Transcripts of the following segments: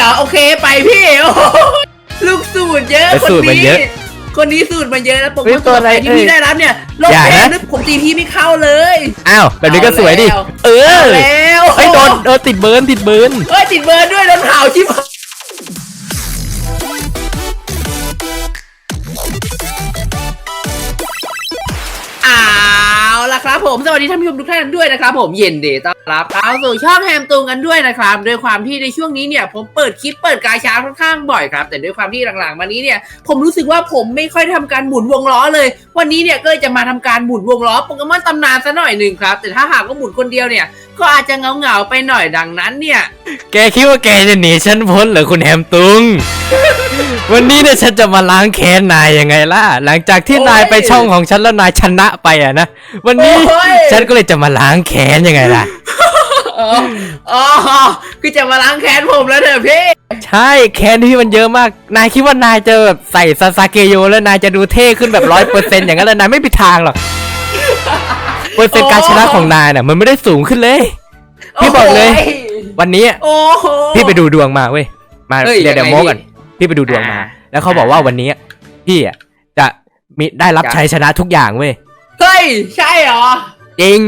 เหรอ โอเคไปพี่โอ้โหลูกสูตรเยอะแต่คนสูตรมันนี้ เยอะคนนี้สูตรมันเยอะแล้วผมเฮ้ยว่าตัวอะไรที่พี่เอ่ยได้รับเนี่ยลบอย่าแพ้นะ นึกผมตีพี่ไม่เข้าเลย อ้าวแบบนี้ก็สวยดิ เอาแล้ว เออเอาแล้วเฮ้ยโดนโดนติดเบิร์นติดเบิร์น เฮ้ยติดเบอร์ด้วยโดนข่าวชิบห ล่ะครับผมสวัสดีท่านผู้ชมทุกท่านด้วยนะครับผมเย็นเดย์ต้อนรับเข้าสู่ช่องแฮมตูงกันด้วยนะครับด้วยความที่ในช่วงนี้เนี่ยผมเปิดคลิปเปิดกาชาค่อนข้างบ่อยครับแต่ด้วยความที่หลังๆมานี้เนี่ยผมรู้สึกว่าผมไม่ค่อยทำการหมุนวงล้อเลย วันนี้เนี่ยก็เลยจะมาทำการหมุนวงล้อโปเกมอนตำนานซะหน่อยหนึ่งครับ แต่ถ้าหากว่าหมุนคนเดียวเนี่ย ก็อาจจะเงาๆไปหน่อยดังนั้นเนี่ย แกคิดว่าแกจะหนีฉันพ้นเหรอคุณแฮมตุง วันนี้เนี่ยฉันจะมาล้างแค้นนายยังไงล่ะ หลังจากที่โอ้ยนายไปช่องของฉันแล้วนายชนะไปอะนะ วันนี้โอ้ยฉันก็เลยจะมาล้างแค้นยังไงล่ะ อ๋ออ๋อคือจะมาล้างแค้นผมแล้วเถอะพี่ใช่แค้นที่มันเยอะมาก นายคิดว่านายจะแบบใส่ซาซาเกโยแล้วนายจะดูเท่ขึ้นแบบร้อยเปอร์เซ็นต์อย่างนั้นแล้วนายไม่มีทางหรอกเปอร์เซ็นต์การชนะของนายน่ะมันไม่ได้สูงขึ้นเลย พี่บอกเลย วันนี้โอ้โห พี่ไปดูดวงมาเว้ยมาเอ้ยเดี๋ยวยังไงเดี๋ยวโม้กันพี่พี่ไปดูดวงมา อ่า แล้วเขาบอกว่าวันนี้พี่อะจะมีได้รับจ้ะชัยชนะทุกอย่างเว้ยเฮ้ย ใช่เหรอจริง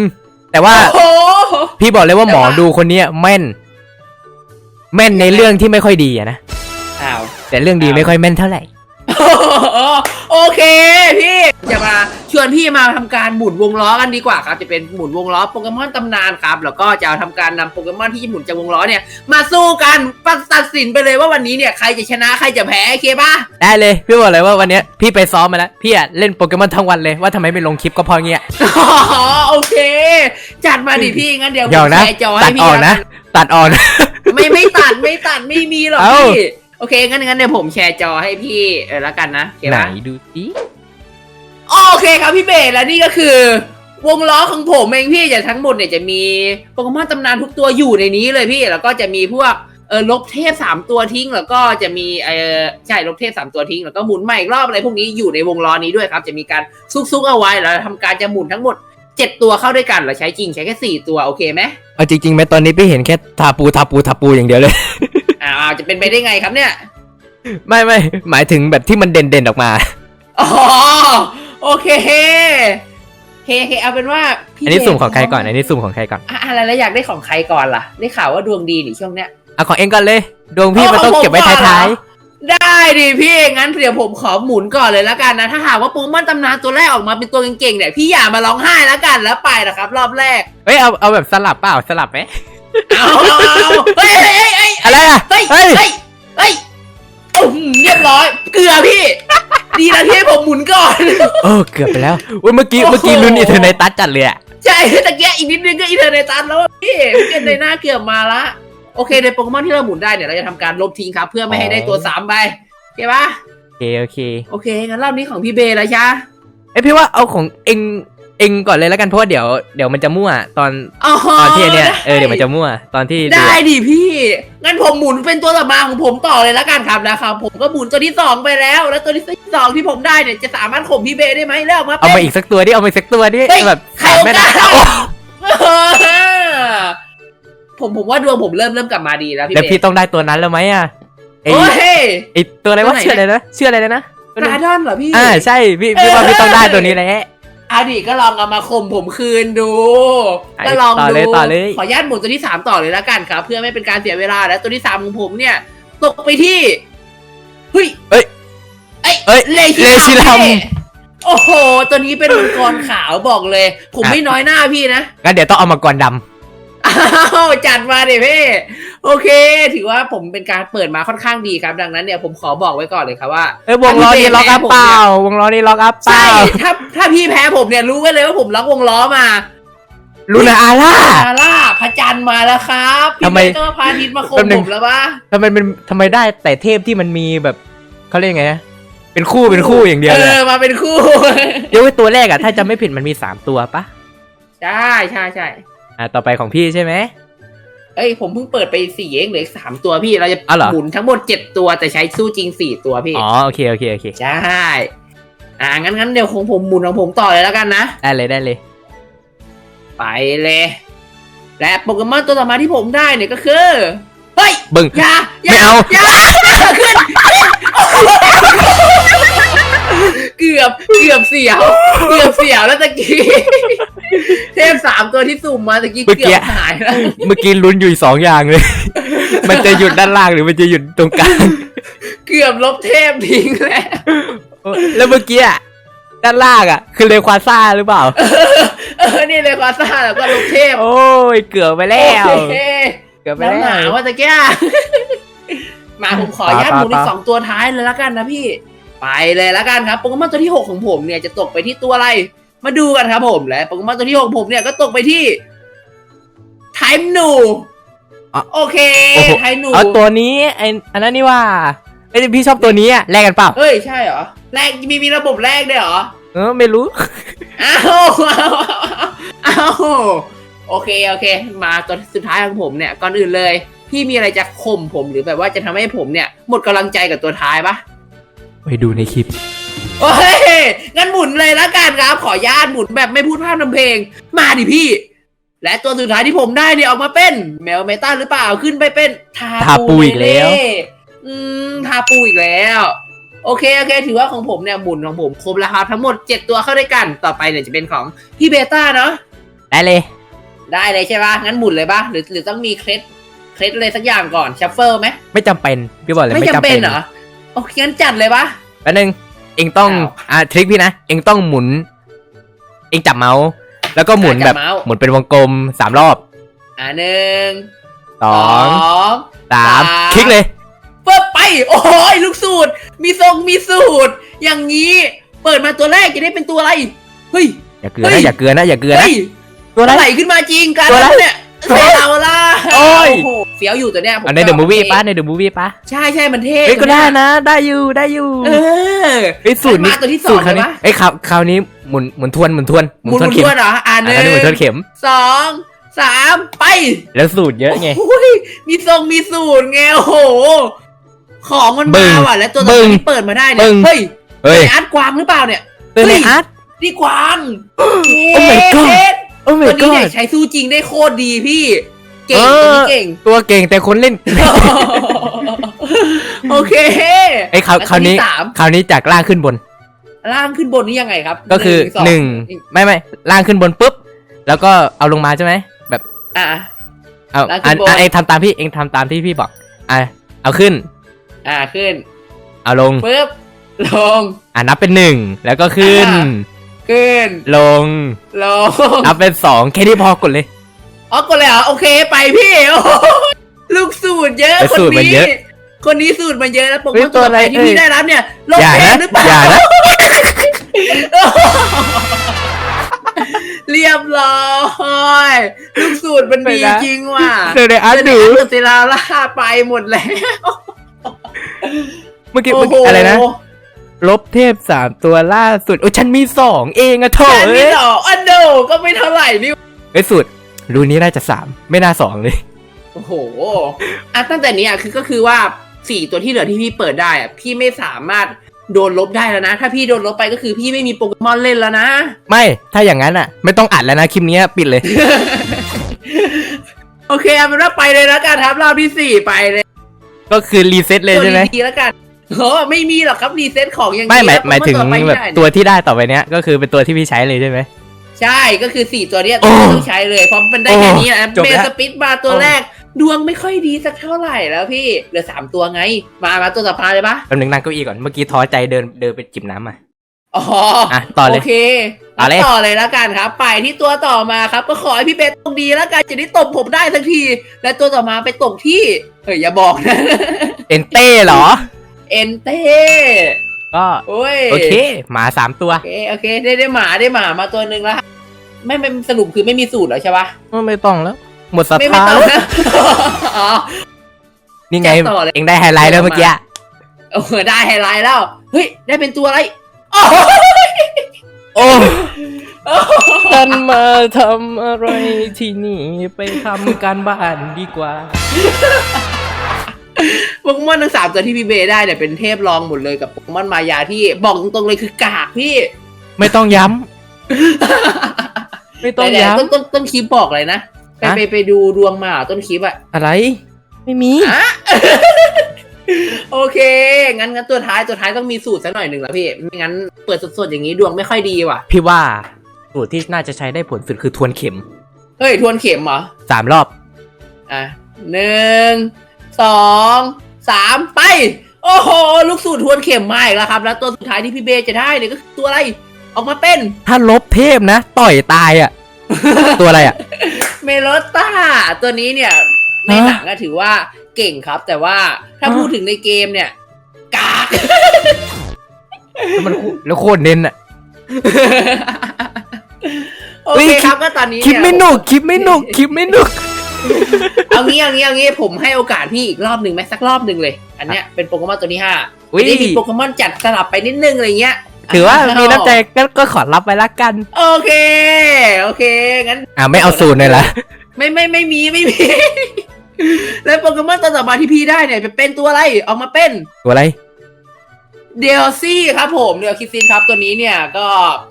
แต่ว่าโอ้โหพี่บอกเลยว่าหมอแต่ว่าดูคนเนี้ยแม่น แม่นในเรื่องที่ไม่ค่อยดีอะนะ อ้าว แต่เรื่องดีอ้าวไม่ค่อยแม่นเท่าไหร่ โอเคพี่จะมาชวนพี่มาทำการหมุนวงล้อกันดีกว่าครับ จะเป็นหมุนวงล้อโปเกมอนตำนานครับ แล้วก็จะเอาทำการนำโปเกมอนที่หมุนจากวงล้อเนี่ยมาสู้กันตัดสินไปเลยว่าวันนี้เนี่ยใครจะชนะใครจะแพ้โอเคปะได้เลยพี่บอกเลยว่าวันเนี้ยพี่ไปซ้อมมาแล้วพี่อะเล่นโปเกมอนทั้งวันเลยว่าทำไมไม่ลงคลิปก็เพราะเงี้ยอ๋อโอเค จัดมาดิพี่งั้นเดี๋ยวผเดี๋ยวมนะแชร์จอตัให้ดพี่ออกแล้วนะ ตัดออกนะ ไม่ไม่ตัดไม่ตัดไม่มีหรอกเอ้า พี่ โอเคงั้นงั้นเดี๋ยวผมแชร์จอให้พี่เออแล้วกันนะโอเคไหนปะดูสิโอเคครับพี่เบสและนี่ก็คือ วงล้อของผมเองพี่จะทั้งหมดเนี่ยจะมีโปเกมอนตำนานทุกตัวอยู่ในนี้เลยพี่ แล้วก็จะมีพวกเออลบเทพสามตัวทิ้ง แล้วก็จะมีเออใช่ลบเทพสามตัวทิ้งแล้วก็หมุนใหม่อีกรอบอะไรพวกนี้อยู่ในวงล้อนี้ด้วยครับ จะมีการซุกๆเอาไว้แล้วทำการจะหมุนทั้งหมดเจ็ดตัวเข้าด้วยกันเราใช้จริงใช้แค่สี่ตัวโอเคไหม เอาจริงๆไหมตอนนี้พี่เห็นแค่ทาปูทาปูทาปูอย่างเดียวเลย อ่าจะเป็นไปได้ไงครับเนี่ย ไม่ไม่หมายถึงแบบที่มันเด่นเด่นๆออกมา อ๋อโอเคโอเคโอเคเอาเป็นว่าพี่อันนี้เบสุ่มของใครก่อน อันนี้สุ่มของใครก่อนอะอะไรแล้วอยากได้ของใครก่อนล่ะ ได้ข่าวว่าดวงดีนี่ช่วงเนี้ยเอาของเองก่อนเลย ดวงพี่อ๋อมันต้องของผมเก็บไว้ก่อนเหรอท้ายได้ดิพี่งั้นเดี๋ยวผมขอหมุนก่อนเลยแล้วกันนะ ถ้าหากว่าโปเกมอนตำนานตัวแรกออกมาเป็นตัวเก่งๆเนี่ยพี่อย่ามาร้องไห้แล้วกันแล้วไปนะครับ รอบแรกๆเฮ้ยเอาเอาแบบสลับเปล่าสลับไหมเอาเอาเอาเฮ้ยเฮ้ยเฮ้ยเฮ้ย อะไรอะเฮ้ยเฮ้เฮ้ยยเฮ้ยโอ้โหเรียบร้อย เกลือพี่ ดีนะที่ให้ผมหมุนก่อน เออเกือบไปแล้วเว้ยเมื่อกี้โอ้โห เมื่อกี้ลุ้นอีเทอร์ในตัสจัดเลยอะใช่ตะเกียอีกนิดนึงก็อีเทอร์เนตันแล้วอะพี่พี่เกนในหน้าเกือบมาละโอเคในโปเกมอนที่เราหมุนได้เนี่ยเราจะทำการลบทิ้งครับ เพื่อไม่ให้ได้ตัวสามไปโอเคปะโอเคโอเคโอเคงั้นรอบนี้ของพี่เบย์แล้วจ้าเอ้ยพี่ว่าเอาของเอง เองก่อนเลยแล้วกันเพราะว่าเดี๋ยวเดี๋ยวมันจะมั่วตอนอ๋อตอนที่อันเนี้ยได้เออเดี๋ยวมันจะมั่วตอนที่ดูได้อะดิพี่ งั้นผมหมุนเป็นตัวต่อมาของผมต่อเลยแล้วกันครับนะครับผมก็หมุนตัวที่สองไปแล้ว แล้วตัวที่สองที่ผมได้เนี่ยจะสามารถข่มพี่เบย์ได้ไหมแล้วออกมาเอาเป็นมาอีกสักตัวดิเอามาอีกสักตัวดิเฮ้ยแบบใครสามเอาแม่ได้น้ำโอ้ผมผมว่าดวงผมเริ่มเริ่มกลับมาดีแล้วพี่แล้วเบพี่ย์ต้องได้ตัวนั้นแล้วไหมอะไอโอ้ยไอตัวอะไรตัววะไหนชื่ออะไรนะชื่ออะไรนะกระดอนเหรอพี่อ่าใช่พี่พี่ว่าพี่ต้องได้ตัวนี้แหละ อดีตก็ลองเอามาข่มผมคืนดูไอ้ก็ลองต่อดูเลยต่อเลยขออนุญาตหมุนตัวที่สามต่อเลยแล้วกันครับ เพื่อไม่เป็นการเสียเวลาแล้วตัวที่สามของผมเนี่ย ตกไปที่เฮ้ยเอ้ยเอ้ยเอ้ยเลชิเลชิลัมพี่โอ้โห ตัวนี้เป็นมังกรขาวบอกเลย ผมอะไม่น้อยหน้าพี่นะงั้นเดี๋ยวต้องเอามาก่อนดำ อ้าวจัดมาเดี๋ยวพี่โอเค ถือว่าผมเป็นการเปิดมาค่อนข้างดีครับ ดังนั้นเนี่ยผมขอบอกไว้ก่อนเลยครับว่าเอ้ยวงล้อนี้ล็อกอัพเปล่าวงล้อนี้ล็อกอัพเปใช่ล่าถ้าถ้าพี่แพ้ผมเนี่ยรู้ไว้เลยว่าผมล็อกวงล้อมาลูนาอาร่า ซาร่าพระจันทร์มาแล้วครับพี่ทำไมเบย์ต้องมาพาทิตย์มาคมแป๊บนึผง มแล้ววะทำไมเป็นทำไมได้แต่เทพที่มันมีแบบเขาเรียกไงนะเป็นคู่เป็นคู่อย่างเดียวเอเลยอมาเป็นคู่เดี๋ยวไอ้ตัวแรกอะถ้าจะไม่ผิดมันมีสามตัวปะ ใช่ใช่ใช่ อ่าต่อไปของพี่ใช่ไหม เอ้ยผมเพิ่งเปิดไปสี่เองเหลืออีกสามตัวพี่เราจะอ๋อเหรอ หมุนทั้งหมดเจ็ดตัวแต่ใช้สู้จริงสี่ตัวพี่อ๋อโอเคโอเคโอเคใช่อ่างั้นงั้นเดี๋ยวของผมหมุนของผมต่อเลยแล้วกันนะ ได้เลยได้เลย ไปเลย และโปเกมอนตัวต่อมาที่ผมได้เนี่ยก็คือ เฮ้ยบึ้ง อย่าอย่าไม่เอา อย่าอย่าขึ้น เกือบเกือบเสียว เกือบเสียวแล้วตะกี้ เทพสามตัวที่สุ่มมาตะกี้เมื่อเกืกี้ อบหายแล้วเมื่อกี้ลุ้นอยู่สองอย่างเลย มันจะหยุดด้านล่างหรือมันจะหยุดตรงกลางเกือบลบเทพทิ้งแล้วแล้วเมื่อกี้อะด้านล่างอะ คือเลควาซ่าหรือเปล่า เออนี่เลยควาซ่าแล้วก็ลบเทพโอ้ยเกือบไปแล้ว โอเคเกือบไปแล้วแล้หนาวว่าตะกี้มาผมขออนุญาตไปหไปมุนอีไปกสองตัวท้ายเลยละกันนะพี่ ไปเลยละกันครับโปเกมอนตัวที่หกของผมเนี่ยจะตกไปที่ตัวอะไร มาดูกันครับผมและโปเกมอนตัวที่หกของผมเนี่ยก็ตกไปที่ไทม์หนูอะ โอเคโอ้โหไทม์หนูเอาตัวนี้ไอ้อันนั้นนี่ว่าไอ้ยพี่ชอบตัวนี้อะแลกกันเปล่าเอ้ยใช่เหรอแรกมีมีระบบแรกด้วยเหรอ เออไม่รู้ อ้าวอ้าวโอเค โอเค มาตัวสุดท้ายของผมเนี่ย ก่อนอื่นเลย พี่มีอะไรจะข่มผมหรือแบบว่าจะทำให้ผมเนี่ย หมดกำลังใจกับตัวท้ายปะ ไปดูในคลิป โอ้ยงั้นหมุนเลยละกันครับขอญาตหมุนแบบไม่พูดพร่ำทำเพลง มาดิพี่ และตัวสุดท้ายที่ผมได้เนี่ยออกมาเป็น แมวเมตาหรือเปล่าขึ้นไปเป็นทาทาปูอีกแล้วเน่ๆอืมทาปูอีกแล้ว โอเคโอเค ถือว่าของผมเนี่ยหมุนของผมครบแล้วครับทั้งหมด 7 ตัวเข้าด้วยกันต่อไปเนี่ยจะเป็นของพี่เบต้าเนาะได้เลย ได้เลยใช่ปะงั้นหมุนเลยปะหรือหรือต้องมีเคล็ดเคล็ดอะไรสักอย่างก่อนชัฟเฟิลไหมไม่จำเป็นพี่บอกเลยไม่ไม่จำจำเป็เป็นนเหรอ โอเคงั้นจัดเลยปะ แป๊บนึงเองต้องอ้าวอ่าทริคพี่นะเองต้องหมุน เองจับเมาส์แล้วก็หมุนอะแบจับบเมาส์ หมุนเป็นวงกลมสามรอบอ่าหนึ่งสองง สามสาม คลิกเลย เปิดไป โอ้ยลูกสูตร มีทรงมีสูตร อย่างนี้ เปิดมาตัวแรกจะได้เป็นตัวอะไร เฮ้ย อย่าเกลือเฮ้นะย อย่าเกลือนะอย่าเกลือนะเฮ้ยตัวอะไรไหลขึ้นมาจริงกันตัวอะไรแล้วเนี่ยเซลล่า โอ้ย โหเฟี้ยวอยู่ตัวเนี้ยผมอันในเดอะชบมูวี่ท่ป้าในเดอะมูวี่ป้าใช่ใช่มันเท่เอ้ยก็ตัวได้เนี้ยนะได้อยู่ได้อยู่เออเอ้ยสูตรนี้มาตัวที่สองสูตรคราวนี้เลยปะเอ้ยคราวคราวนี้หมุนหมุนทวนหมุนทวนหมุนหมุนเข็มทวนเหรออ่าอัหนนึ่นี้หมุนทวนงเข็ม สองสามไปแล้วสูตรเยอะไง โอ้ยมีทรงมีสูตรไงโอ้โห ของมันบึ้มางว่ะแล้วตัวต่อบึ้ไปงที่เปิดมาได้บึ้เนี่ยง เฮ้ยเฮ้ยเป็นอาร์ตกวางหรือเปล่าเนี่ยเป็นไงเฮ้ยอาร์ต นี่กวาง Oh my god เอ๊ะโอ้ตัว my นี้เนี่ย god ใช้สู้จริงได้โคตรดีพี่เก่งเอตัวอนี้เก่งตัวเก่งแต่คนเล่น โอเคไอ้ยคราวแล้วคราวนี้ตัวที่สามคราวนี้จากล่างขึ้นบน ล่างขึ้นบนนี่ยังไงครับ ก็คือสงหนึ่งไม่ไม่ล่างขึ้นบนปุ๊บ แล้วก็เอาลงมาใช่ไหมแบบ อะเอาล่างขึ้อันนบนอันเองทำตามพี่เองทำตามที่พี่บอกอะเอาขึ้น อะขึ้น เอาลงปึ๊บลง อะนับเป็นหนึ่งแล้วก็ขึ้นอ่าขึ้น ลง ลง นับเป็นสองแค่นี้พอกดเลย อ๋อกดเลยเหรอโอเคไปพี่โอ้โหลูกสูตรเยอะไอ้คนสูตรมันนี้ เยอะคนนี้สูตรมันเยอะแล้วผมเฮ้ยว่าตัวต่อไปตัวอะไรที่พี่เอ้ย ได้รับเนี่ยลงอย่าแพงนะหรือเปล่า อย่านะ เรียบร้อย ลูกสูตรมันมีจริงว่ะเดี๋ยวเดี๋ยวอะเดี๋ดูยวเซราล่าไปหมดแล้ว เมื่อกี้โอ้เมื่อโหกี้อะไรนะ ลบเทพสามตัวล่าสุดโอ้ยฉันมีสองเองอะโถแค่เอ้นี้ยเหรออันโดก็ไม่เท่าไหร่นี่ไอ้ยสุด รูนี้น่าจะสามไม่น่าสองเลย โอ้โหอะตั้งแต่นี้อะคือก็คือว่าสี่ตัวที่เหลือที่พี่เปิดได้อะพี่ไม่สามารถโดนลบได้แล้วนะ ถ้าพี่โดนลบไปก็คือพี่ไม่มีโปเกมอนเล่นแล้วนะ ไม่ถ้าอย่างนั้นอะไม่ต้องอัดแล้วนะคลิปเนี้ยปิดเลย โอเคเอาเป็นว่าไปเลยแล้วกันครับรอบที่สี่ไปเลย ก็คือรีเซ็ตเลยใช่ไหมตัวดีๆแล้วกันโอ้ไม่มีหรอกครับรีเซ็ตของอย่างไม่หมายแล้วหมายถึงต่อไปแบบได้ตัวที่ได้ต่อไปเนี้ยก็คือเป็นตัวที่พี่ใช้เลยใช่ไหม ใช่ก็คือสี่ตัวเนี้ยโอ้ต้องใช้เลยเพราะมันได้แค่นี้นะจบเมแล้วสปิดมาตัวแรก ดวงไม่ค่อยดีสักเท่าไหร่แล้วพี่เหลือสามตัวไง มามาตัวต่อไปเลยปะแป๊บนึงนั่งเก้าอี้ก่อนเมื่อกี้ท้อใจเดินเดินไปจิบน้ำมาอ๋ออะต่อเลยโอเคต่อเลยต่อเลยแล้วกันครับ ไปที่ตัวต่อมาครับ ก็ขอให้พี่เบสตกดีแล้วกันจะได้ตบผมได้สักที และตัวต่อมาไปตกที่เอ้ยอย่าบอกนะเอ็นเต้เหรอเอ็นเต้ ก็โอ้ยโอเคหมาสามตัว โอเคโอเคได้ได้หมาได้หมามาตัวหนึ่งแล้วไม่ไม่สรุปคือไม่มีสูตรเหรอใช่ปะไม่ต้องแล้ว หมดศรัทไม่ไม่ธาต้องแล้วนะอ๋อ นี่ไงแจ้งต่อเลย เองได้ไฮไลท์แล้วเมื่อกี้เออได้ไฮไลท์แล้ว เฮ้ย ได้เป็นตัวอะไรโอ้ฉันมาทำอะไรที่นี่ไปทำการบ้านดีกว่า โปเกมอนทั้งสามตัวที่พี่เบย์ได้เนี่ยเป็นเทพรองหมดเลยกับโปเกมอนมายาที่บอกตรงๆเลยคือกากพี่ ไม่ต้องย้ำ ไม่ต้องแต่ย้ ต้นต้นต้นคลิปบอกเลยนะ ไปฮะไปไปดูดวงมาเหรอต้นคลิปอะำอะไร ไม่มีอะโอเค งั้นงั้นตัวท้ายตัวท้ายต้องมีสูตรสักหน่อยหนึ่งแล้วพี่ ไม่งั้นเปิดสดๆอย่างนี้ดวงไม่ค่อยดีว่ะ พี่ว่าสูตรที่น่าจะใช้ได้ผลสุดคือทวนเข็มเฮ้ย ทวนเข็มเหรอ สามรอบ อะหนึ่งสอง สามไป โอ้โห ลูกสูตรทวนเข็มมาอีกแล้วครับ แล้วตัวสุดท้ายที่พี่เบย์จะได้เนี่ยก็คือตัวอะไร ออกมาเป็น ถ้าลบเทพนะ ต่อยตายอะ ตัวอะไรอะ เมโลต้า ตัวนี้เนี่ย ในหนังก็ถือว่าเก่งครับ แต่ว่าถ้าฮะพูดถึงในเกมเนี่ย กากแล้วมันแล้วโคตรเน้นอะโอเฮ้เคยครับก็ตอนนี้คลิปเนี่ยไม่หนุกคลิปไม่หนุกคลิปไม่หนุก เอางี้เอางี้เอางี้ผมให้โอกาสพี่อีกรอบหนึ่งไหมสักรอบหนึ่งเลย อันเนี้ยเป็นโปเกมอนตัวที่ห้าอุ๊ยได้มีโปเกมอนจัดสลับไปนิดนึงอะไรเงี้ยถือว่ามีน้ำใจก็ก็ขอรับไปละกันโอเค โอเคงั้น อ่าไม่เอาศูนย์เลยละไม่ไม่ไม่มีไม่มี แล้วโปเกมอนตัวต่อมาที่พี่ได้เนี่ยจะเป็นตัวอะไรออกมาเป็นตัวอะไร เดลซี่ครับผมเดลคิสซินครับตัวนี้เนี่ยก็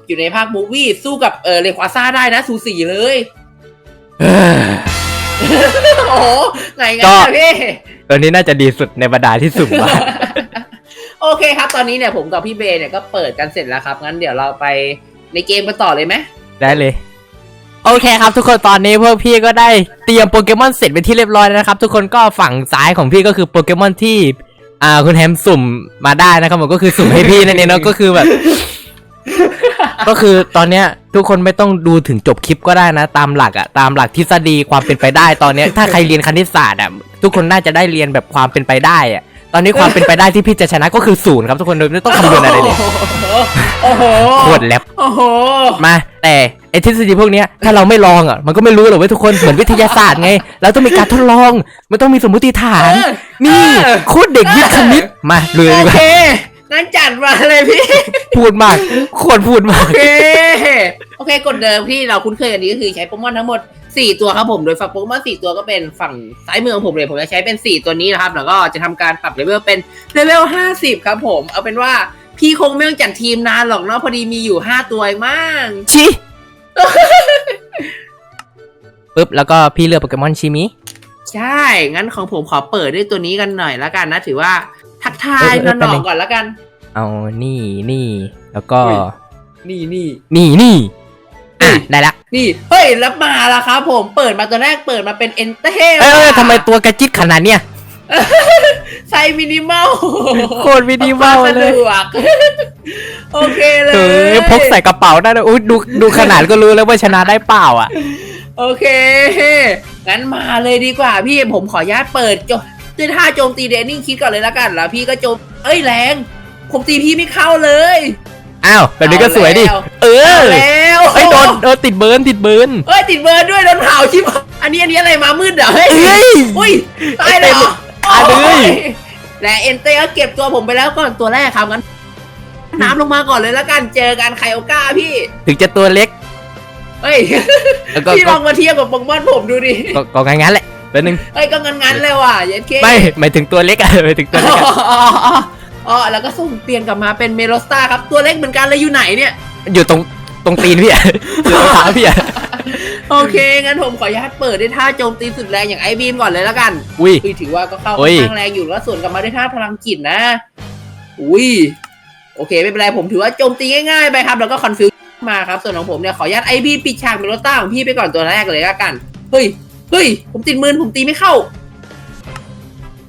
อยู่ในภาคมูวี่สู้กับเออเลควาซ่าได้นะ สูสีเลยเอ้อ โอ้โหไงงั้นก็อะพี่ ตัวนี้น่าจะดีสุดในบรรดาที่สุ่มมา โอเคครับ ตอนนี้เนี่ยผมกับพี่เบย์เนี่ยก็เปิดกันเสร็จแล้วครับ งั้นเดี๋ยวเราไปในเกมกันต่อเลยไหม ได้เลย โอเคครับทุกคนตอนนี้พวกพี่ก็ได้เตรียมโปเกมอนเสร็จเป็นที่เรียบร้อยแล้วนะครับ ทุกคนก็ฝั่งซ้ายของพี่ก็คือโปเกมอนที่ อ่าคุณแฮมสุ่มมาได้นะครับผมก็คือสุ่มให้พี่นั่นเองเนาะก็คือแบบ ก็คือตอนเนี้ยทุกคนไม่ต้องดูถึงจบคลิปก็ได้นะ ตามหลักอะตามหลักทฤษฎีความเป็นไปได้ตอนเนี้ยถ้าใครเรียนคณิตศาสตร์อะทุกคนน่าจะได้เรียนแบบความเป็นไปได้อะตอนนี้ความเป็นไปได้ที่พี่จะชนะก็คือศูนย์ครับทุกคนโดยไม่ต้องคำนวณอะไรเลยโอ้โหโคตรแลบโอ้โหมาแต่ไอทฤษฎีพวกเนี้ยถ้าเราไม่ลองอะมันก็ไม่รู้หรอกเว้ยทุกคนเหมือนวิทยาศาสตร์ไงเราต้องมีการทดลองมันต้องมีสมมติฐานเออนี่เออโคตรเด็กวิทย์คณิตมาเลยดีโอกว่า เคงั้นจัดมาเลยพี่ พูดมากโคตรพูดมาก โอเคโอเคกดเดิมที่เราคุ้นเคยกันนี้ก็คือใช้โปเกมอนทั้งหมด 4 ตัวครับผม โดยฝั่งโปเกมอน4ตัวก็เป็นฝั่งซ้ายมือของผมเลย ผมจะใช้เป็น 4 ตัวนี้นะครับ แล้วก็จะทำการปรับเลเวลเป็นเลเวล 50 ครับผม เอาเป็นว่าพี่คงไม่ต้องจัดทีมนานหรอกเนาะพอดีมีอยู่ 5 ตัวเองมั้งชิปุ๊บ แล้วก็พี่เลือกโปเกมอนชิมิ ใช่ งั้นของผมขอเปิดด้วยตัวนี้กันหน่อยละกันนะ ถือว่า ทักทายเออเอนออนแป๊บนึๆงก่อนละกัน เอานี่นี่แล้วก็อุ้ยนี่นี่นี่นี่อะได้ละนี่เฮ้ยแล้วมาแล้วครับ ผมเปิดมาตัวแรกเปิดมาเป็นเอนเต้เอ้ยเอ้ยทำไมตัวกระจิตขนาดเนี้ยไซส์มินิมอลโคตรมินิมอลเลยสะดวกโอเคเลยเออพกใส่กระเป๋าได้เลยอุ้ยดูดูขนาดก็รู้แล้วว่าชนะได้เปล่าอะ โอเคงั้นมาเลยดีกว่าพี่ผมขออนุญาตเปิด โจด้วยท่าโจมตีเดนนิ่งคิดก่อนเลยละกันแล้วพี่ก็โจมเอ้ยแรง ผมตีพี่ไม่เข้าเลยอ้าวแบบนี้ก็สวยดิ เอาแล้วเออเอาแล้วเฮ้ยโดนโดนติดเบิร์นติดเบิร์นเฮ้ยติดเบิร์นด้วยโดนเผาชิบอันนี้อันนี้อะไรมามืดเหรอเฮ้ยเอ้ยอุ้ยตายเลยเหรอตายเลยโอ้และเอ็นเต้ก็เก็บตัวผมไปแล้วก่อนตัวแรกครับงั้นน้ำลงมาก่อนเลยละกันเจอกันไคโอก้าพี่ ถึงจะตัวเล็กเฮ้ยแล้วก็พี่ลก็องมาเทียบกับโปเกมอนผมดูดิก็ก็งั้นๆแหละ แป๊บนึงเฮ้ยก็งั้นๆเลยว่ะเย็นเคไม่หมายถึงตัวเล็กอะหมายถึงตัวเล็กอ๋ออะอ๋ออ๋ออ๋อแล้วก็ส่งเปลี่ยนกลับมาเป็นเมโลสตาครับตัวเล็กเหมือนกันเลยอยู่ไหนเนี่ย อยู่ตรงตรงตีนพี่อะอยู่ตรงขาพี่อะโอเคงั้นผมขออนุญาตเปิดด้วยท่าโจมตีสุดแรงอย่างไอบีมก่อนเลยละกันอุ้ยอุ้ยถือว่าก็เข้าโอ้ค่อยนข้างแรงอยู่แล้วส่วนกลับมาด้วยท่าพลังจิตนะ อุ้ยโอเคไม่เป็นไรผมถือว่าโจมตีง่ายๆไปครับแล้วก็คอนฟิวมาครับส่วนของผมเนี่ยขออนุญาตไอบีปิดฉากเมโลต้าของพี่ไปก่อนตัวแรกเลยละกันเฮ้ย เฮ้ย ผมติดมือผมตีไม่เข้า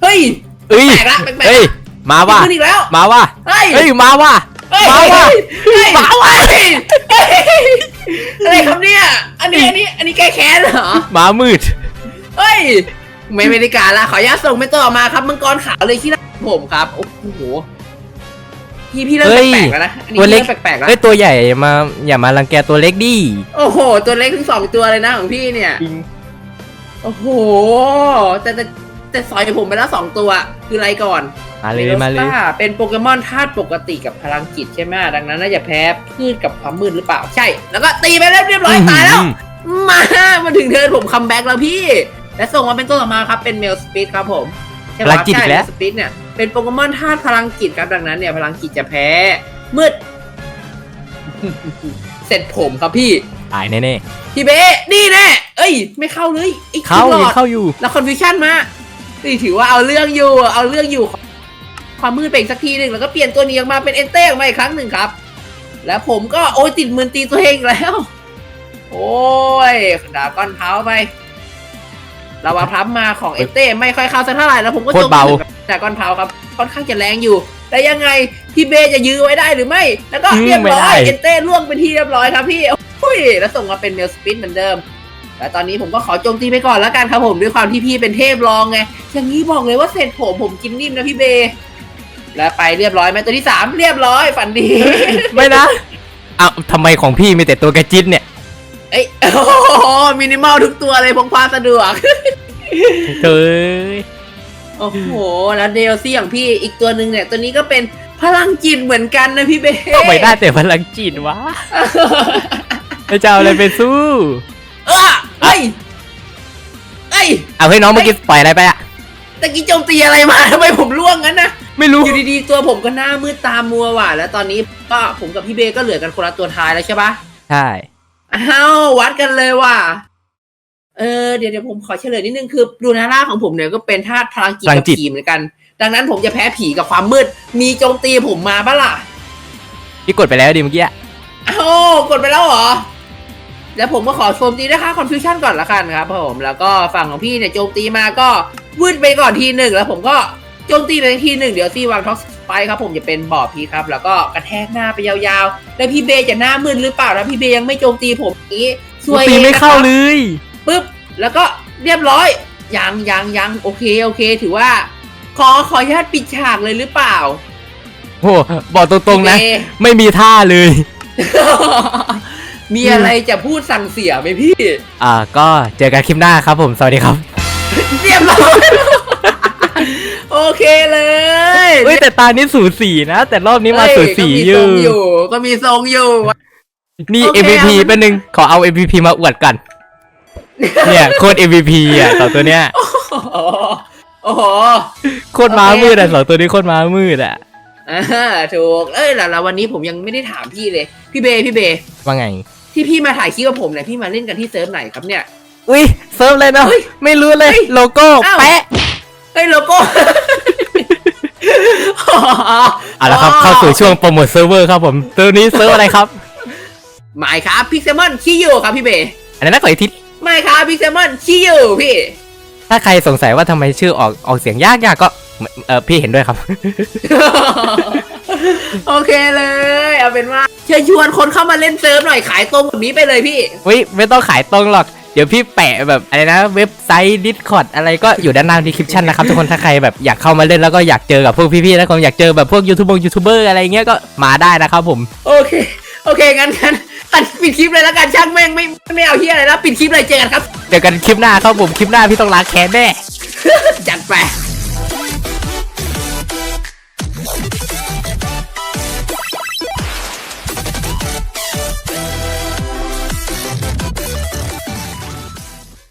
เฮ้ย เอ้ยแปลกละแปลกๆ เอ้ยมาว่ะติดมืออีกแล้ว มาว่ะเฮ้ย เอ้ยมาว่ะเฮ้ย มาว่ะ เฮ้ยมาว่ะเฮ้ยเฮ้ยอะไรครับเนี่ย อันนี้ อันนี้ อันนี้แก้แค้นเหรอ มามืด เฮ้ย ไม่ไม่ได้การละ ขออนุญาตส่งไปต่อมาครับ มังกรขาวเลยที่หน้าผมครับ โอ้โห พี่พี่เริ่มเฮ้ย แปลกๆแล้วนะ อันนี้ตัวเล็กริ่มแปลกๆแล้ว เอ้ยตัวใหญ่มาอย่ามารังแกตัวเล็กดิโอ้โห ตัวเล็กถึงสองตัวเลยนะของพี่เนี่ย โอ้โห แต่แต่แต่สอยผมไปแล้วสองตัว คืออะไรก่อนมาเลย มาเลยโรสตเป็นโปเกมอนธาตุปกติกับพลังจิตใช่ไหมดังนั้นน่าจะแพ้พืชกับความมืดหรือเปล่า ใช่ แล้วก็ตีไปแล้วเรียบร้อยตายแล้ว มา มาถึงเทิร์นผมคัมแบ็กแล้วพี่ และส่งมาเป็นตัวต่อมาครับ เป็นเมลสปีดครับผมใช่พลังจิตอีกแล้ว สปีดเนี่ย เป็นโปเกมอนธาตุพลังจิตครับ ดังนั้นเนี่ยพลังจิตจะแพ้ มืด เสร็จผมครับพี่ ตายแน่ พี่เบ้นี่แน่เอ้ย ไม่เข้าเลยไอ้ๆเข้าหลยัองดเข้าอยู่ แล้วคอนฟิวชั่นมานี่ถือว่าเอาเรื่องอยู่เอาเรื่องอยู่ ความมืดไปอีกสักทีหนึ่งแล้วก็เปลี่ยนตัวนี้ออกมาเป็นเอนเต้ออกมาอีกครั้งหนึ่งครับ แล้วผมก็โอ้ยติดมือตีตัวเองอีกแล้ว โอ้ยดาก้อนเท้าไปลาวาพลับมาของเอนเต้ไม่ค่อยเข้าสักเท่าไหร่แล้วผมก็โคตรเบา ดาก้อนเท้าครับค่อนข้างจะแรงอยู่ แต่ยังไงพี่เบจะยื้อไว้ได้หรือไม่ แล้วก็อืมเรียบร้อไม่ได้ ยเอนเต้ล่วงเป็นที่เรียบร้อยครับพี่โอ้ ยแล้วส่งมาเป็นเมลสปินเหมือนเดิม แต่ตอนนี้ผมก็ขอโจมตีไปก่อนแล้วกันครับผมด้วยความที่พี่เป็นเทพรองไง อย่างนี้บอกเลยว่าเสร็จผมผมกินนิ่มนะพี่เบ แล้วไปเรียบร้อยไหมตัวที่สามเรียบร้อยฝันดี ไม่นะอ้าวทำไมของพี่มีแต่ตัวกระจิตเนี่ย เอ้ยโอ้โหมินิมอลทุกตัวเลยพกพาสะดวกเฮ้ยโอ้โห แล้วเดลซี่อย่างพี่อีกตัวหนึ่งเนี่ย ตัวนี้ก็เป็นพลังจิตเหมือนกันนะพี่เบ ทำไมได้แต่พลังจิตวะ แล้วจะเอาอะไรไปสู้ เออเฮ้ยเฮ้ยเอาให้ยน้องเมื่อกี้ปล่อยอะไรไปอะตะกี้โจมตีอะไรมาทำไมผมล่วงงั้นนะไม่รู้ อยู่ดีๆตัวผมก็หน้ามืดตามัวว่ะแล้วตอนนี้ก็ผมกับพี่เบก็เหลือกันคนละตัวท้ายแล้วใช่ปะใช่ อ้าววัดกันเลยว่ะเออเดี๋ยวเดี๋ยวผมขอเฉลยนิดนึงคือดูนาร่าของผมเนี่ยก็เป็นธาตุพลังจิตกับผีเหมือนกัน ดังนั้นผมจะแพ้ผีกับความมืด มีโจมตีผมมาปะล่ะพี่กดไปแล้วดิเมื่อกี้อะอ้าวกดไปแล้วเหรอ แล้วผมก็ขอโจมตีนะคะคอนฟิวชั่นก่อนละกันครับผมแล้วก็ฝั่งของพี่เนี่ยโจมตีมาก็วืดไปก่อนทีหนึ่งแล้วผมก็โจมตีไปทีหนึ่งเดี๋ยวซี่วางท็อกไปครับผมจะเป็นบอบพีครับ แล้วก็กระแทกหน้าไปยาวๆ แล้วพี่เบย์จะหน้ามึนหรือเปล่าแล้วพี่เบย์ยังไม่โจมตีผมอย่างนี้ซวยตีองไม่นะครับเข้าเลยปุ๊บแล้วก็เรียบร้อยยังยังยังโอเคโอเค ถือว่า ขอขออนุญาตปิดฉากเลยหรือเปล่าโอ้บอกตรงๆนะพี่เบไม่มีท่าเลย มีอะไรจะพูดสั่งเสียไหมพี่ อ่าก็เจอกันคลิปหน้าครับผม สวัสดีครับ เรียบร้อยโอเคเลยเฮ้ยแต่ตานี้สูสีนะ แต่รอบนี้มาเอ้สูสีก็มีอทรยู่งอยู่ ก็มีทรงอยู่ นี่ โอเค MVP เอา เป็นหนึ่งขอเอา MVP มาอวดกัน เนี่ยโคตร MVP อะสองตัวเนี้ยโอ้โหโอ้โห โคตรม้ามืดอะสองตัวนี้โคตรม้ามืดอะอ่าถูก เอ้ยแล้วแล้ววันนี้ผมยังไม่ได้ถามพี่เลย พี่เบย์พี่เบย์ว่าไง ที่พี่มาถ่ายคลิปกับผมเนี่ยพี่มาเล่นกันที่เซิร์ฟไหนครับเนี่ย อุ้ยเซิร์ฟเลยเนาะเฮ้ยไม่รู้เลยเฮ้ยโลโก้อ้าว แปะเฮ้ยโลโก้ เอาละครับเข้าสู่ช่วงโปรโมทเซิร์ฟเวอร์ครับผมตัวนี้เซิร์ฟอะไรครับหมายครับพิกเซมอนคิยูครับพี่เบย์อันนั้นนักขออีกทีไม่ครับพิกเซมอนคิยูพี่ถ้าใครสงสัยว่าทำไมชื่อออกออกเสียงยากยากก็เออพี่เห็นด้วยครับ โอเคเลย เอาเป็นว่าเชิญชวนคนเข้ามาเล่นเซิร์ฟหน่อยขายตรงแบบนี้ไปเลยพี่อุ้ยไม่ต้องขายตรงหรอก เดี๋ยวพี่แปะแบบอะไรนะ เว็บไซต์ Discord อะไรก็อยู่ด้านล่างดีคริปชันนะครับ ทุกคนถ้าใครแบบอยากเข้ามาเล่นแล้วก็อยากเจอกับพวกพี่ๆแล้วคนอยากเจอแบบพวกยูทูบยูทูบเบอร์อะไรเงี้ยก็มาได้นะครับผม โอเค โอเค งั้นงั้นตัดปิดคลิปเลยแล้วกันช่างแม่งไม่ไม่เอาเฮียอะไรแล้วปิดคลิปเลยเจอกันครับเจอกันคลิปหน้าครับผมคลิปหน้าพี่ต้องล้างแค้นแน่ จัดไป